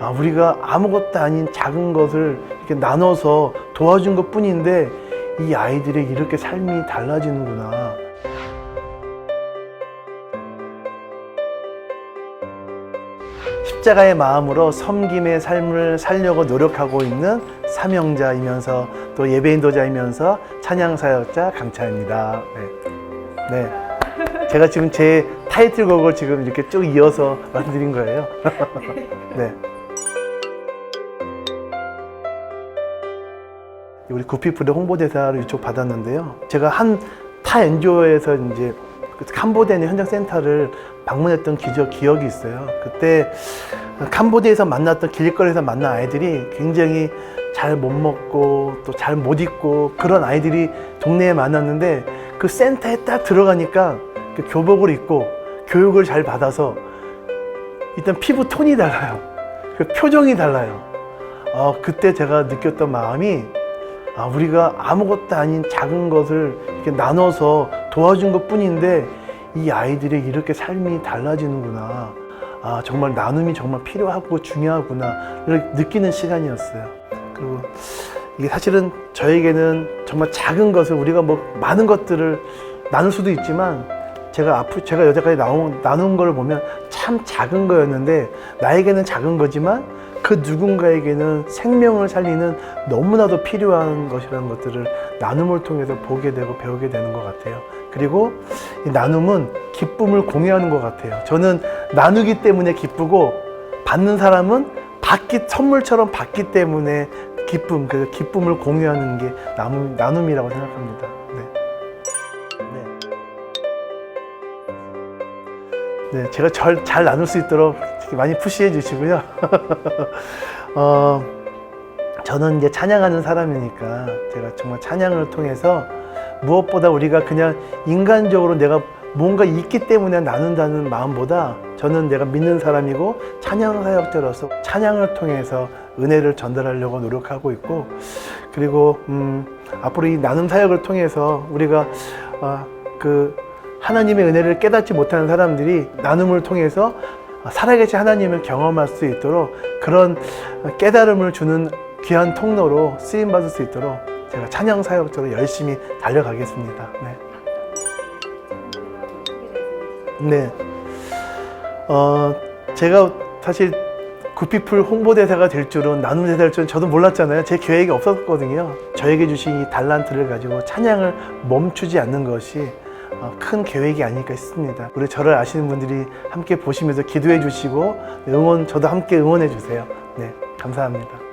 아, 우리가 아무것도 아닌 작은 것을 이렇게 나눠서 도와준 것 뿐인데 이 아이들의 이렇게 삶이 달라지는구나. 십자가의 마음으로 섬김의 삶을 살려고 노력하고 있는 사명자이면서 또 예배인도자이면서 찬양사역자 강차입니다. 네. 네. 제가 지금 제 타이틀곡을 지금 이렇게 쭉 이어서 말씀드린 거예요. 네. 우리 구피플의 홍보대사를 이쪽 받았는데요. 제가 한 타 엔조에서 이제 그 캄보디아 현장 센터를 방문했던 기적 기억이 있어요. 그때 캄보디아에서 만났던 길거리에서 만난 아이들이 굉장히 잘 못 먹고 또 잘 못 입고 그런 아이들이 동네에 많았는데 그 센터에 딱 들어가니까 그 교복을 입고 교육을 잘 받아서 일단 피부 톤이 달라요. 그 표정이 달라요. 어, 그때 제가 느꼈던 마음이 아, 우리가 아무것도 아닌 작은 것을 이렇게 나눠서 도와준 것 뿐인데 이 아이들의 이렇게 삶이 달라지는구나. 아, 정말 나눔이 정말 필요하고 중요하구나를 느끼는 시간이었어요. 그리고 이게 사실은 저에게는 정말 작은 것을 우리가 뭐 많은 것들을 나눌 수도 있지만 제가 앞으로 제가 여태까지 나온, 나눈 걸 보면 참 작은 거였는데 나에게는 작은 거지만 그 누군가에게는 생명을 살리는 너무나도 필요한 것이라는 것들을 나눔을 통해서 보게 되고 배우게 되는 것 같아요. 그리고 이 나눔은 기쁨을 공유하는 것 같아요. 저는 나누기 때문에 기쁘고 받는 사람은 받기 선물처럼 받기 때문에 기쁨, 그래서 기쁨을 공유하는 게 나눔, 나눔이라고 생각합니다. 네. 네. 네, 제가 잘, 잘 나눌 수 있도록 많이 푸시해 주시고요. 어, 저는 이제 찬양하는 사람이니까 제가 정말 찬양을 통해서 무엇보다 우리가 그냥 인간적으로 내가 뭔가 있기 때문에 나눈다는 마음보다 저는 내가 믿는 사람이고 찬양 사역자로서 찬양을 통해서 은혜를 전달하려고 노력하고 있고 그리고 음, 앞으로 이 나눔 사역을 통해서 우리가 어, 그 하나님의 은혜를 깨닫지 못하는 사람들이 나눔을 통해서 살아계신 하나님을 경험할 수 있도록 그런 깨달음을 주는 귀한 통로로 쓰임 받을 수 있도록 제가 찬양 사역자로 열심히 달려가겠습니다. 네. 네. 어, 제가 사실 구피풀 홍보대사가 될 줄은 나눔대사 될 줄은 저도 몰랐잖아요. 제 계획이 없었거든요. 저에게 주신 이 달란트를 가지고 찬양을 멈추지 않는 것이 어, 큰 계획이 아닐까 싶습니다. 우리 저를 아시는 분들이 함께 보시면서 기도해 주시고 응원, 저도 함께 응원해 주세요. 네, 감사합니다.